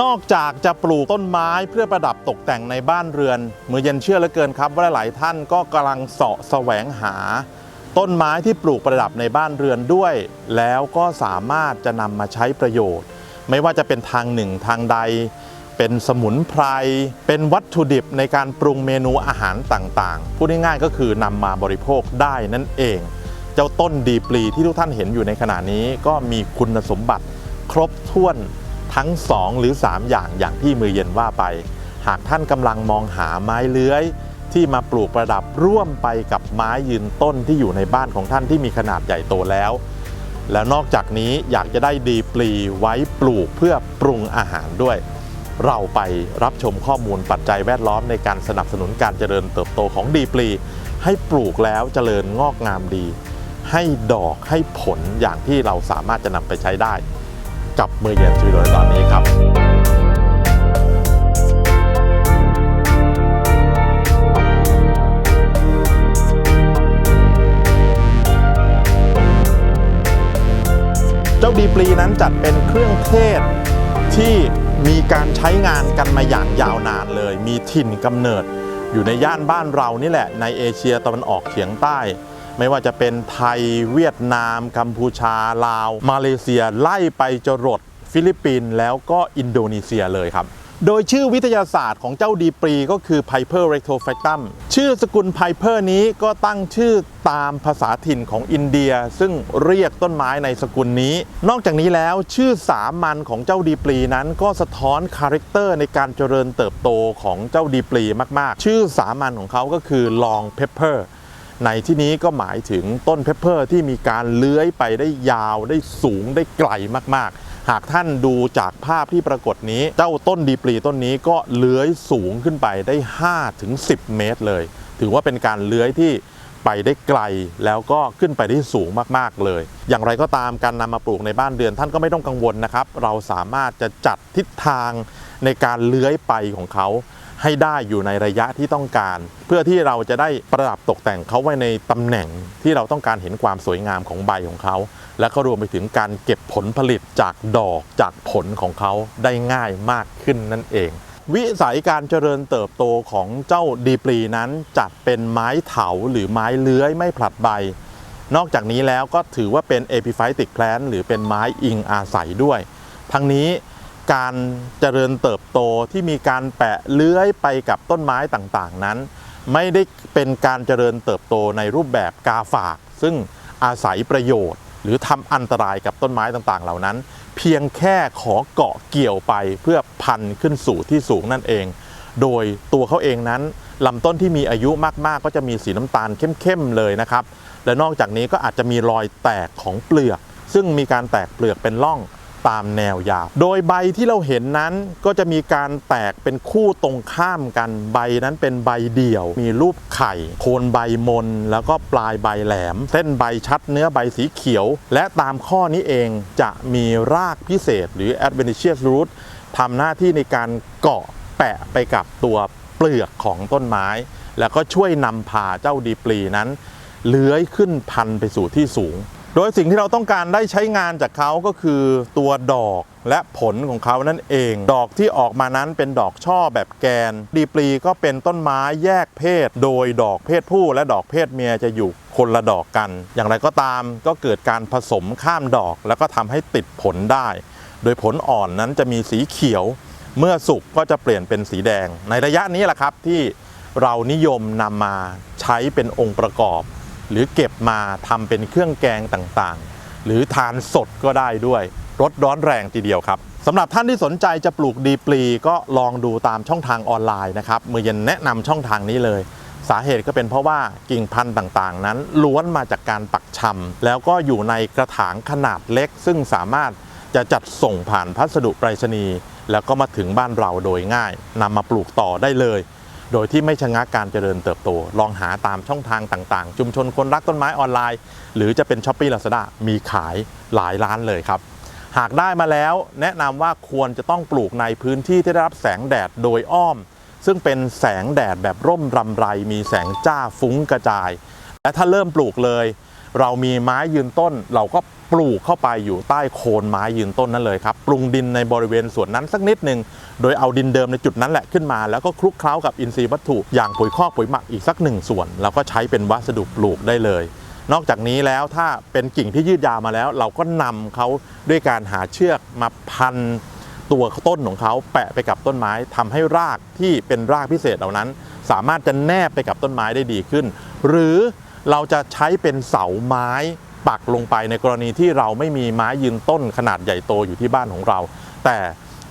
นอกจากจะปลูกต้นไม้เพื่อประดับตกแต่งในบ้านเรือนมือเย็นเชื่อเหลือเกินครับ ว่าหลายท่านก็กำลังเสาะแสวงหา ต้นไม้ที่ปลูกประดับในบ้านเรือนด้วย แล้วก็สามารถจะนำมาใช้ประโยชน์ ไม่ว่าจะเป็นทางหนึ่งทางใด เป็นสมุนไพร เป็นวัตถุดิบในการปรุงเมนูอาหารต่างๆ พูดง่ายๆก็คือนำมาบริโภคได้นั่นเอง เจ้าต้นดีปลีที่ทุกท่านเห็นอยู่ในขณะนี้ก็มีคุณสมบัติครบถ้วน ทั้ง 2 หรือ 3 อย่างอย่างที่มือเย็นว่าไป หากท่านกำลังมองหาไม้เลื้อย ที่มาปลูกประดับร่วมไปกับไม้ยืนต้นที่อยู่ในบ้านของท่านที่มีขนาดใหญ่โตแล้ว แล้วนอกจากนี้อยากจะได้ดีปลีไว้ปลูกเพื่อปรุงอาหารด้วย เราไปรับชมข้อมูลปัจจัยแวดล้อมในการสนับสนุนการเจริญเติบโตของดีปลีให้ปลูกแล้วเจริญงอกงามดี ให้ดอกให้ผลอย่างที่เราสามารถจะนำไปใช้ได้ กับมือเย็นชีวิตโดยตอนนี้ครับเจ้าดีปลีนั้นจัดเป็นเครื่องเทศที่มีการใช้งานกันมาอย่างยาวนานเลย มีถิ่นกำเนิดอยู่ในย่านบ้านเรานี่แหละในเอเชียตะวันออกเฉียงใต้ ไม่ว่าจะเป็นไทยเวียดนาม กัมพูชาลาว มาเลเซียไล่ไปจรดฟิลิปปินส์แล้วก็อินโดนีเซียเลยครับโดยชื่อวิทยาศาสตร์ของเจ้าดีปรีก็คือ Piper rectofactum ชื่อสกุล Piper นี้ก็ตั้งชื่อตามภาษาถิ่นของอินเดีย ซึ่งเรียกต้นไม้ในสกุลนี้ นอกจากนี้แล้วชื่อสามัญของเจ้าดีปรีนั้นก็สะท้อนคาแรคเตอร์ในการเจริญเติบโตของเจ้าดีปรีมาก ๆ ชื่อสามัญของเขาก็คือ long pepper ในที่นี้ก็หมายถึงต้นเพปเปอร์ที่มีการเลื้อยไปได้ยาวได้สูงได้ไกลมากๆ หากท่านดูจากภาพที่ปรากฏนี้ เจ้าต้นดีปลีต้นนี้ก็เลื้อยสูงขึ้นไปได้5ถึง10 เมตรเลย ถือว่าเป็นการเลื้อยที่ไปได้ไกลแล้วก็ขึ้นไปได้สูงมากๆเลย อย่างไรก็ตามการนำมาปลูกในบ้านเรือนท่านก็ไม่ต้องกังวลนะครับ เราสามารถจะจัดทิศทางในการเลื้อยไปของเขา ให้ได้อยู่ในระยะที่ต้องการ เพื่อที่เราจะได้ประดับตกแต่งเขาไว้ในตำแหน่งที่เราต้องการเห็นความสวยงามของใบของเขา และก็รวมไปถึงการเก็บผลผลิตจากดอกจากผลของเขาได้ง่ายมากขึ้นนั่นเอง วิสัยการเจริญเติบโตของเจ้าดีปลีนั้นจัดเป็นไม้เถาหรือไม้เลื้อยไม่ผลัดใบ นอกจากนี้แล้วก็ถือว่าเป็น epiphytic plant หรือเป็นไม้อิงอาศัยด้วย ทั้งนี้ การเจริญเติบโตที่มีการแปะเลื้อยไปกับต้นไม้ต่างๆนั้น ไม่ได้เป็นการเจริญเติบโตในรูปแบบกาฝาก ซึ่งอาศัยประโยชน์ หรือทำอันตรายกับต้นไม้ต่างๆ เหล่านั้น เพียงแค่ขอเกาะเกี่ยวไปเพื่อพันขึ้นสู่ที่สูงนั่นเอง โดยตัวเขาเองนั้นลำต้นที่มีอายุมากๆ ก็จะมีสีน้ำตาลเข้มๆเลยนะครับและนอกจากนี้ก็อาจจะมีรอยแตกของเปลือก ซึ่งมีการแตกเปลือกเป็นร่อง ตามแนวยาว โดยใบที่เราเห็นนั้นก็จะมีการแตกเป็นคู่ตรงข้ามกันใบนั้นเป็นใบเดี่ยว มีรูปไข่ โคนใบมน แล้วก็ปลายใบแหลม เส้นใบชัดเนื้อใบสีเขียว และตามข้อนี้เองจะมีรากพิเศษหรือ adventitious root ทำหน้าที่ในการเกาะแปะไปกับตัวเปลือกของต้นไม้ แล้วก็ช่วยนำพาเจ้าดีปลีนั้น เลื้อยขึ้นพันไปสู่ที่สูง โดยสิ่งที่เราต้องการได้ใช้งานจากเขาก็คือตัวดอกและผลของเขานั่นเอง ดอกที่ออกมานั้นเป็นดอกช่อแบบแกน ดีปลีก็เป็นต้นไม้แยกเพศ โดยดอกเพศผู้และดอกเพศเมียจะอยู่คนละดอกกัน อย่างไรก็ตามก็เกิดการผสมข้ามดอก แล้วก็ทำให้ติดผลได้ โดยผลอ่อนนั้นจะมีสีเขียว เมื่อสุกก็จะเปลี่ยนเป็นสีแดง ในระยะนี้แหละครับที่เรานิยมนำมาใช้เป็นองค์ประกอบ หรือเก็บมาทำเป็นเครื่องแกงต่างๆ หรือทานสดก็ได้ด้วยรสร้อนแรงทีเดียวครับสำหรับท่านที่สนใจจะปลูกดีปลีก็ลองดูตามช่องทางออนไลน์นะครับมือเย็นแนะนำช่องทางนี้เลย สาเหตุก็เป็นเพราะว่ากิ่งพันธุ์ต่างๆ นั้นล้วนมาจากการปักชำแล้วก็อยู่ในกระถางขนาดเล็ก ซึ่งสามารถจะจัดส่งผ่านพัสดุไปรษณีย์แล้วก็มาถึงบ้านเราโดยง่ายนำมาปลูกต่อได้เลย โดยที่ไม่ชะงักการเจริญเติบโต ลองหาตามช่องทางต่างๆ ชุมชนคนรักต้นไม้ออนไลน์ หรือจะเป็นช้อปปี้ลาซาด้ามีขายหลายร้านเลยครับ หากได้มาแล้วแนะนำว่าควรจะต้องปลูกในพื้นที่ที่ได้รับแสงแดดโดยอ้อม ซึ่งเป็นแสงแดดแบบร่มรำไร มีแสงจ้าฟุ้งกระจาย และถ้าเริ่มปลูกเลย เรามีไม้ยืนต้น เราก็ปลูกเข้าไปอยู่ใต้โคนไม้ยืนต้นนั่นเลยครับ ปรุงดินในบริเวณส่วนนั้นสักนิดหนึ่งโดยเอาดินเดิมในจุดนั้นแหละขึ้นมา แล้วก็คลุกเคล้ากับอินทรีย์วัตถุ อย่างปุ๋ยคอกปุ๋ยหมักอีกสักหนึ่งส่วน เราก็ใช้เป็นวัสดุปลูกได้เลย นอกจากนี้แล้วถ้าเป็นกิ่งที่ยืดยาวมาแล้ว เราก็นำเขาด้วยการหาเชือกมาพันตัวต้นของเขาแปะไปกับต้นไม้ทำให้รากที่เป็นรากพิเศษเหล่านั้น สามารถจะแนบไปกับต้นไม้ได้ดีขึ้น หรือ เราจะใช้เป็นเสาไม้ปักลงไปในกรณีที่เราไม่มีไม้ยืนต้นขนาดใหญ่โตอยู่ที่บ้านของเรา แต่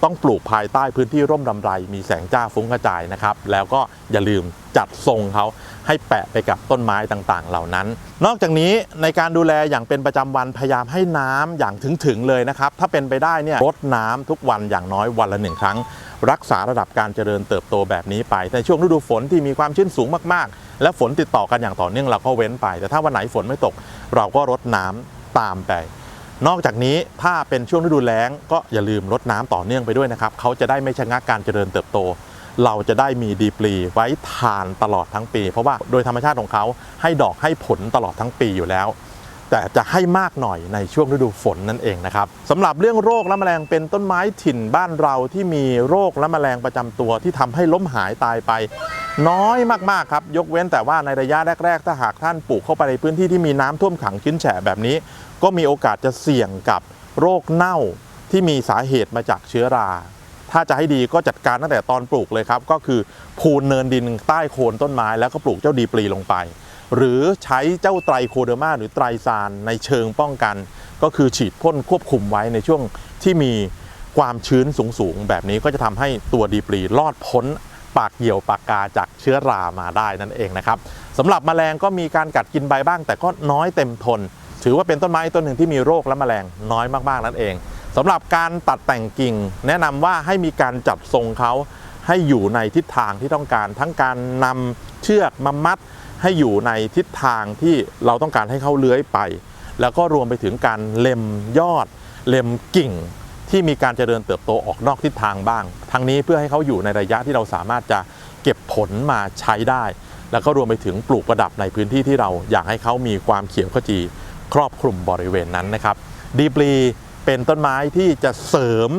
ต้องปลูกภายใต้พื้นที่ร่มรำไร มีแสงจ้าฟุ้งกระจายนะครับ แล้วก็อย่าลืมจัดทรงเขา ให้แปะไปกับต้นไม้ต่างๆ เหล่านั้น นอกจากนี้ในการดูแลอย่างเป็นประจำวันพยายามให้น้ำอย่างถึงๆเลยนะครับ ถ้าเป็นไปได้เนี่ยรดน้ำทุกวันอย่างน้อยวันละหนึ่งครั้ง รักษาระดับการเจริญเติบโตแบบนี้ไปในช่วงฤดูฝนที่มีความชื้นสูงมากๆ และฝนติดต่อกันอย่างต่อเนื่องเราก็เว้นไป แต่ถ้าวันไหนฝนไม่ตก เราก็รดน้ำตามไปนอกจากนี้ถ้าเป็นช่วงฤดูแล้งก็อย่าลืมรดน้ำต่อเนื่องไปด้วยนะครับเขาจะได้ไม่ชะงักการเจริญเติบโต เราจะได้มีดีปลีไว้ทานตลอดทั้งปี เพราะว่าโดยธรรมชาติของเขาให้ดอกให้ผลตลอดทั้งปีอยู่แล้ว แต่จะให้มากหน่อยในช่วงฤดูฝนนั่นเองนะครับสำหรับเรื่องโรคและแมลงเป็นต้นไม้ถิ่นบ้านเราที่มีโรคและแมลงประจำตัวที่ทำให้ล้มหายตายไป น้อยมากๆครับ ยกเว้นแต่ว่าในระยะแรก ๆ ถ้าหากท่านปลูกเข้าไปในพื้นที่ที่มีน้ำท่วมขังชื้นแฉะแบบนี้ ก็มีโอกาสจะเสี่ยงกับโรคเน่าที่มีสาเหตุมาจากเชื้อรา ถ้าจะให้ดีก็จัดการตั้งแต่ตอนปลูกเลยครับ ก็คือพูนเนินดินใต้โคนต้นไม้ แล้วก็ปลูกเจ้าดีปลีลงไป หรือใช้เจ้าไตรโคเดอร์มาหรือไตรซานในเชิงป้องกัน ก็คือฉีดพ่นควบคุมไว้ในช่วงที่มีความชื้นสูงๆ แบบนี้ก็จะทำให้ตัวดีปลีรอดพ้นปากเหี่ยวปากกาจากเชื้อรามาได้นั่นเองนะครับสำหรับแมลงก็มีการกัดกินใบบ้าง แต่ก็น้อยเต็มทน ถือว่าเป็นต้นไม้ต้นหนึ่งที่มีโรคและแมลงน้อยมากๆนั่นเอง สำหรับการตัดแต่งกิ่ง แนะนำว่าให้มีการจัดทรงเขาให้อยู่ในทิศทางที่ต้องการ ทั้งการนำเชือกมามัด ให้อยู่ในทิศทางที่เราต้องการให้เขาเลื้อยไป แล้วก็รวมไปถึงการเล็มยอด เล็มกิ่ง ที่มีการเจริญเติบโตออกนอกทิศทางบ้าง ทั้งนี้เพื่อให้เขาอยู่ในระยะที่เราสามารถจะเก็บผลมาใช้ได้ แล้วก็รวมไปถึงปลูกประดับในพื้นที่ที่เราอยากให้เขามีความเขียวขจีครอบคลุมบริเวณนั้นนะครับดีปลี เป็นต้นไม้ที่จะเสริม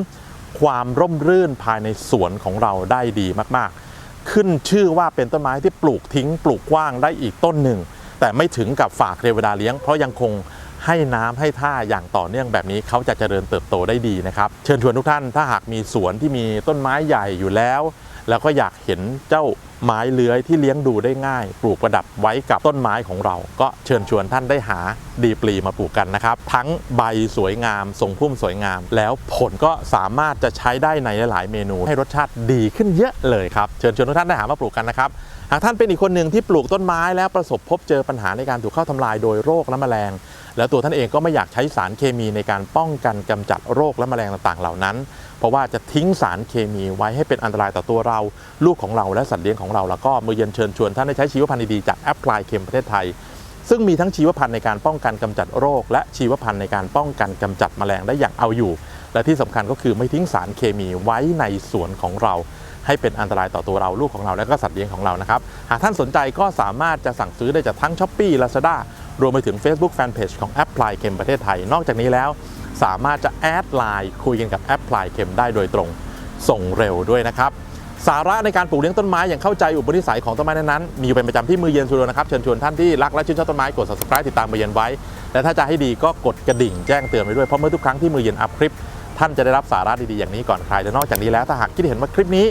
ความร่มรื่นภายในสวนของเราได้ดีมากๆ ขึ้นชื่อว่าเป็นต้นไม้ที่ปลูกทิ้ง ปลูกกว้างได้อีกต้นหนึ่ง แต่ไม่ถึงกับฝากเทวดาเลี้ยง เพราะยังคงให้น้ำให้ท่าอย่างต่อเนื่องแบบนี้เขาจะเจริญเติบโตได้ดีนะครับ เชิญชวนทุกท่านถ้าหากมีสวนที่มีต้นไม้ใหญ่อยู่แล้ว แล้วก็อยากเห็นเจ้า ไม้เลื้อยที่เลี้ยงดูได้ง่าย ปลูกประดับไว้กับต้นไม้ของเรา ก็เชิญชวนท่านได้หาดีปลีมาปลูกกันนะครับ ทั้งใบสวยงามทรงพุ่มสวยงาม แล้วผลก็สามารถจะใช้ได้ในหลาย ๆ เมนู ให้รสชาติดีขึ้นเยอะเลยครับ เชิญชวนทุกท่านได้หามาปลูกกันนะครับ หากท่านเป็นอีกคนหนึ่งที่ปลูกต้นไม้แล้วประสบพบเจอปัญหาในการถูกเข้าทำลายโดยโรคและแมลง แล้วตัวท่านเองก็ไม่อยากใช้สารเคมีในการป้องกันกำจัดโรคและแมลงต่างๆ เหล่านั้น เพราะว่าจะทิ้งสารเคมีไว้ให้เป็นอันตรายต่อตัวเรา ลูกของเราและสัตว์เลี้ยงของเรา แล้วก็มือเย็นเชิญชวนท่านได้ใช้ชีวพันธุ์ดีๆจากแอปพลายเคมประเทศไทย ซึ่งมีทั้งชีวพันธุ์ในการป้องกันกำจัดโรค และชีวพันธุ์ในการป้องกันกำจัดแมลงได้อย่างเอาอยู่ และที่สำคัญก็คือไม่ทิ้งสารเคมีไว้ในสวนของเรา ให้เป็นอันตรายต่อตัวเราลูกของเราและก็สัตว์เลี้ยงของเรานะครับ หากท่านสนใจก็สามารถจะสั่งซื้อได้จากทั้ง s h อ p e e Lazada รวมไปถึง Facebook Fanpage ของแอปพลายเ e มประเทศไทย นอกจากนี้แล้ว สามารถจะแอดไลน์คุยกันกับแอปพลายเ e มได้โดยตรง ส่งเร็วด้วยนะครับสาระในการปลูกเลี้ยงต้นไม้อย่างเข้าใจอุปนิสัยของต้นไม้นั้นๆมีอยู่เป็นประจำที่มือเย็นสุดนะครับ เชิญชวนท่านที่รักและชื่นชอบต้นไม้กด subscribe ติดตามมือเย็นไว้ และถ้าจะให้ดีก็กดกระดิ่งแจ้งเตือนไว้ด้วยเพราะเมื่อทุกครั้งที่มือเย็นอัพคลิป ท่านจะได้รับสาระดีๆอย่างนี้ก่อนใครและนอกจากนี้แล้วถ้าหากคิดเห็นว่าคลิปนี้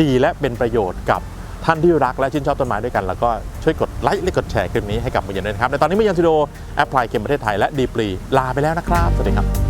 ดีและเป็นประโยชน์กับท่านที่รักและชื่นชอบต้นไม้ด้วยกัน แล้วก็ช่วยกดไลค์และกดแชร์คลิปนี้ให้กับมือเย็นด้วยนะครับในตอนนี้มือเย็นสตูดิโอแอปพลายเกมประเทศไทยและดีปรีลาไปแล้วนะครับสวัสดีครับ